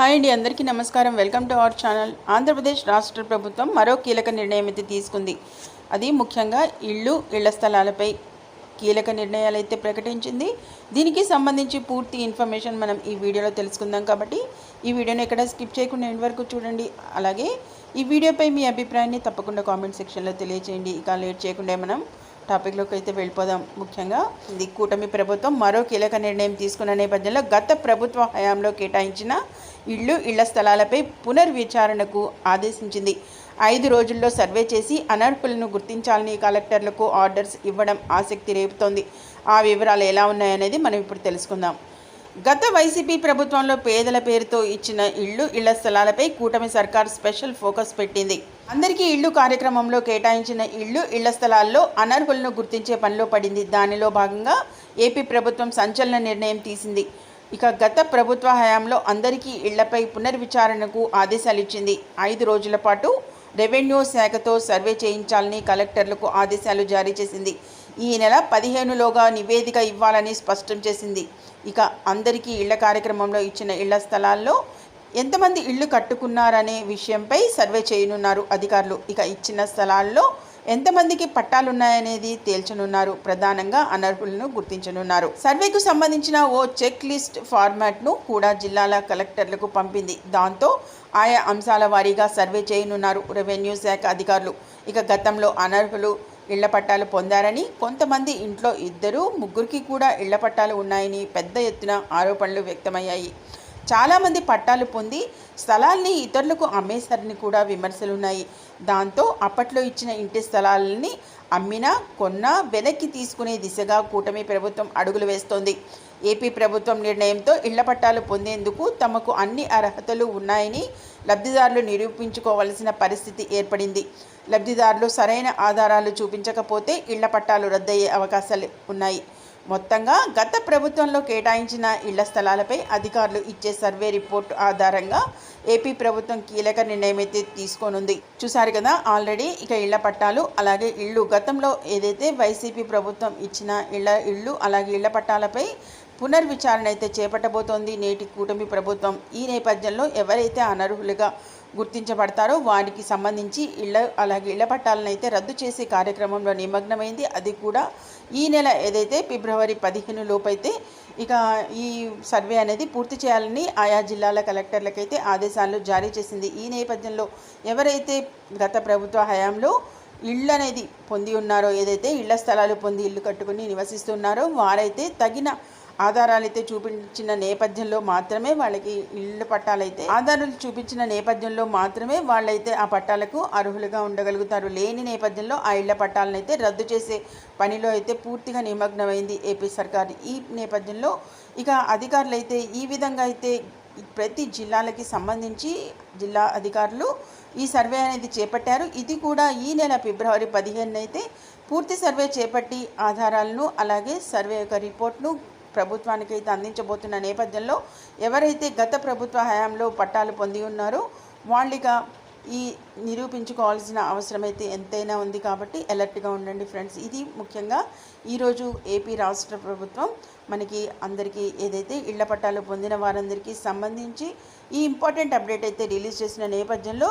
Hi అండి అందరికీ నమస్కారం. Welcome to our channel. Andhra Pradesh రాష్ట్ర ప్రభుత్వం మరో కీలక నిర్ణయం అయితే తీసుకుంది. అది ముఖ్యంగా ఇళ్ళు ఇళ్ళ స్థలాలపై కీలక నిర్ణయాలు అయితే ప్రకటించింది. దీనికి సంబంధించి పూర్తి ఇన్ఫర్మేషన్ మనం ఈ వీడియోలో తెలుసుకుందాం కాబట్టి ఈ వీడియోని ఎక్కడ స్కిప్ చేయకుండా ఎండ్ వరకు చూడండి. అలాగే ఈ వీడియోపై మీ అభిప్రాయాన్ని తప్పకుండా కామెంట్ సెక్షన్లో తెలియచేయండి. ఇక లేట్ చేయకుండా మనం టాపిక్లోకి అయితే వెళ్ళిపోదాం ముఖ్యంగా. ఇది కూటమి ప్రభుత్వం మరో కీలక నిర్ణయం తీసుకున్న నేపథ్యంలో గత ప్రభుత్వ హయాంలో కేటాయించిన ఇళ్ళు ఇళ్ళ స్థలాలపై పునర్విచారణకు ఆదేశించింది. ఐదు రోజుల్లో సర్వే చేసి అనర్హులను గుర్తించాలని కలెక్టర్లకు ఆర్డర్స్ ఇవ్వడం ఆసక్తి రేపుతోంది. ఆ వివరాలు ఎలా ఉన్నాయనేది మనం ఇప్పుడు తెలుసుకుందాం. గత వైసీపీ ప్రభుత్వంలో పేదల పేరుతో ఇచ్చిన ఇళ్ళు ఇళ్ళ స్థలాలపై కూటమి సర్కార్ స్పెషల్ ఫోకస్ పెట్టింది. అందరికీ ఇళ్ళు కార్యక్రమంలో కేటాయించిన ఇళ్ళు ఇళ్ళ స్థలాల్లో అనర్హులను గుర్తించే పనిలో పడింది. దానిలో భాగంగా ఏపీ ప్రభుత్వం సంచలన నిర్ణయం తీసింది. ఇక గత ప్రభుత్వ హయాంలో అందరికీ ఇళ్ళపై పునర్విచారణకు ఆదేశాలు ఇచ్చింది ఐదు రోజుల పాటు రెవెన్యూ శాఖతో సర్వే చేయించాలని కలెక్టర్లకు ఆదేశాలు జారీ చేసింది. ఈ నెల పదిహేనులోగా నివేదిక ఇవ్వాలని స్పష్టం చేసింది. ఇక అందరికీ ఇళ్ళ కార్యక్రమంలో ఇచ్చిన ఇళ్ళ స్థలాల్లో ఎంతమంది ఇళ్ళు కట్టుకున్నారనే విషయంపై సర్వే చేయనున్నారు అధికారులు. ఇక ఇచ్చిన స్థలాల్లో ఎంతమందికి పట్టాలున్నాయనేది తేల్చనున్నారు. ప్రధానంగా అనర్హులను గుర్తించనున్నారు. సర్వేకు సంబంధించిన ఓ చెక్ లిస్ట్ ఫార్మాట్ను కూడా జిల్లాల కలెక్టర్లకు పంపింది. దాంతో ఆయా అంశాల వారీగా సర్వే చేయనున్నారు రెవెన్యూ శాఖ అధికారులు. ఇక గతంలో అనర్హులు ఇళ్ళ పట్టాలు పొందారని కొంతమంది ఇంట్లో ఇద్దరు ముగ్గురికి కూడా ఇళ్ళ పట్టాలు ఉన్నాయని పెద్ద ఎత్తున ఆరోపణలు వ్యక్తమయ్యాయి. చాలామంది పట్టాలు పొంది స్థలాల్ని ఇతరులకు అమ్మేశారని కూడా విమర్శలున్నాయి దాంతో అప్పట్లో ఇచ్చిన ఇంటి స్థలాలని అమ్మినా కొన్నా వెనక్కి తీసుకునే దిశగా కూటమి ప్రభుత్వం అడుగులు వేస్తోంది. ఏపీ ప్రభుత్వం నిర్ణయంతో ఇళ్ళ పట్టాలు పొందేందుకు తమకు అన్ని అర్హతలు ఉన్నాయని లబ్ధిదారులు నిరూపించుకోవలసిన పరిస్థితి ఏర్పడింది. లబ్ధిదారులు సరైన ఆధారాలు చూపించకపోతే ఇళ్ళ పట్టాలు రద్దయ్యే అవకాశాలు ఉన్నాయి. మొత్తంగా గత ప్రభుత్వంలో కేటాయించిన ఇళ్ళ స్థలాలపై అధికారులు ఇచ్చే సర్వే రిపోర్ట్ ఆధారంగా ఏపీ ప్రభుత్వం కీలక నిర్ణయం అయితే తీసుకోనుంది. చూసారు కదా ఆల్రెడీ ఇక ఇళ్ళ పట్టాలు అలాగే ఇళ్ళు గతంలో ఏదైతే వైసీపీ ప్రభుత్వం ఇచ్చిన ఇళ్ళ ఇళ్ళు అలాగే ఇళ్ళ పట్టాలపై పునర్విచారణ అయితే చేపట్టబోతోంది నేటి కూటమి ప్రభుత్వం. ఈ నేపథ్యంలో ఎవరైతే అనర్హులుగా గుర్తించబడతారో వారికి సంబంధించి ఇళ్ళ అలాగే ఇళ్ళ పట్టాలను అయితే రద్దు చేసే కార్యక్రమంలో నిమగ్నమైంది. అది కూడా ఈ నెల ఏదైతే ఫిబ్రవరి పదిహేను లోపైతే ఇక ఈ సర్వే అనేది పూర్తి చేయాలని ఆయా జిల్లాల కలెక్టర్లకైతే ఆదేశాలు జారీ చేసింది. ఈ నేపథ్యంలో ఎవరైతే గత ప్రభుత్వ హయాంలో ఇళ్ళు అనేది పొంది ఉన్నారో ఏదైతే ఇళ్ళ స్థలాలు పొంది ఇల్లు కట్టుకుని నివసిస్తున్నారో వారైతే తగిన ఆధారాలు అయితే చూపించిన నేపథ్యంలో మాత్రమే వాళ్ళకి ఇళ్ళ పట్టాలైతే ఆధారాలు చూపించిన నేపథ్యంలో మాత్రమే వాళ్ళైతే ఆ పట్టాలకు అర్హులుగా ఉండగలుగుతారు. లేని నేపథ్యంలో ఆ ఇళ్ళ పట్టాలను అయితే రద్దు చేసే పనిలో అయితే పూర్తిగా నిమగ్నమైంది ఏపీ సర్కార్. ఈ నేపథ్యంలో ఇక అధికారులు అయితే ఈ విధంగా అయితే ప్రతి జిల్లాలకి సంబంధించి జిల్లా అధికారులు ఈ సర్వే అనేది చేపట్టారు. ఇది కూడా ఈ నెల ఫిబ్రవరి పదిహేను అయితే పూర్తి సర్వే చేపట్టి ఆధారాలను అలాగే సర్వే యొక్క రిపోర్ట్ను ప్రభుత్వానికి అయితే అందించబోతున్న నేపథ్యంలో ఎవరైతే గత ప్రభుత్వ హయాంలో పట్టాలు పొంది ఉన్నారో వాళ్ళిగా ఈ నిరూపించుకోవాల్సిన అవసరం అయితే ఎంతైనా ఉంది కాబట్టి అలర్ట్గా ఉండండి ఫ్రెండ్స్. ఇది ముఖ్యంగా ఈరోజు ఏపీ రాష్ట్ర ప్రభుత్వం మనకి అందరికీ ఏదైతే ఇళ్ళ పట్టాలు పొందిన వారందరికీ సంబంధించి ఈ ఇంపార్టెంట్ అప్డేట్ అయితే రిలీజ్ చేసిన నేపథ్యంలో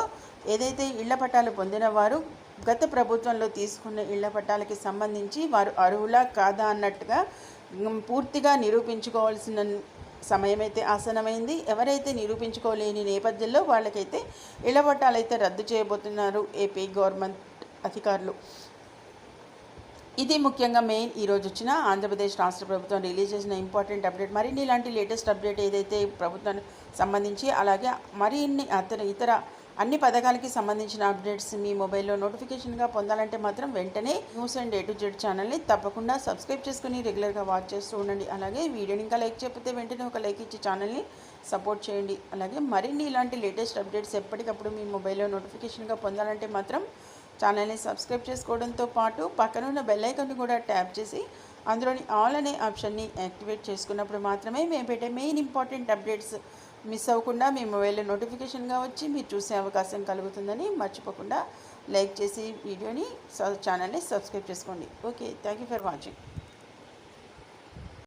ఏదైతే ఇళ్ళ పట్టాలు పొందిన వారు గత ప్రభుత్వంలో తీసుకున్న ఇళ్ళ పట్టాలకి సంబంధించి వారు అర్హులా కాదా అన్నట్టుగా పూర్తిగా నిరూపించుకోవాల్సిన సమయమైతే ఆసనమైంది ఎవరైతే నిరూపించుకోలేని నేపథ్యంలో వాళ్ళకైతే ఇళ్ళ పట్టాలైతే రద్దు చేయబోతున్నారు ఏపీ గవర్నమెంట్ అధికారులు. ఇది ముఖ్యంగా మెయిన్. ఈరోజు వచ్చిన ఆంధ్రప్రదేశ్ రాష్ట్ర ప్రభుత్వం రిలీజ్ చేసిన ఇంపార్టెంట్ అప్డేట్. మరిన్ని ఇలాంటి లేటెస్ట్ అప్డేట్ ఏదైతే ప్రభుత్వానికి సంబంధించి అలాగే మరిన్ని అతని ఇతర అన్ని పథకాలకి సంబంధించిన అప్డేట్స్ మీ మొబైల్లో నోటిఫికేషన్గా పొందాలంటే మాత్రం వెంటనే news and A to Z ఛానల్ని తప్పకుండా సబ్స్క్రైబ్ చేసుకుని రెగ్యులర్గా వాచ్ చేస్తూ ఉండండి. అలాగే వీడియోని ఇంకా లైక్ చెప్పితే వెంటనే ఒక లైక్ ఇచ్చి ఛానల్ని సపోర్ట్ చేయండి. అలాగే మరిన్ని ఇలాంటి లేటెస్ట్ అప్డేట్స్ ఎప్పటికప్పుడు మీ మొబైల్లో నోటిఫికేషన్గా పొందాలంటే మాత్రం ఛానల్ని సబ్స్క్రైబ్ చేసుకోవడంతో పాటు పక్కనున్న బెల్ ఐకాన్ని కూడా ట్యాప్ చేసి అందులోని ఆల్ అనే ఆప్షన్ని యాక్టివేట్ చేసుకున్నప్పుడు మాత్రమే మేము పెట్టే మెయిన్ ఇంపార్టెంట్ అప్డేట్స్ మిస్ అవ్వకుండా మీ మొబైల్లో నోటిఫికేషన్గా వచ్చి మీరు చూసే అవకాశం కలుగుతుందని మర్చిపోకుండా లైక్ చేసి వీడియోని ఛానల్ని సబ్స్క్రైబ్ చేసుకోండి. Okay thank you for watching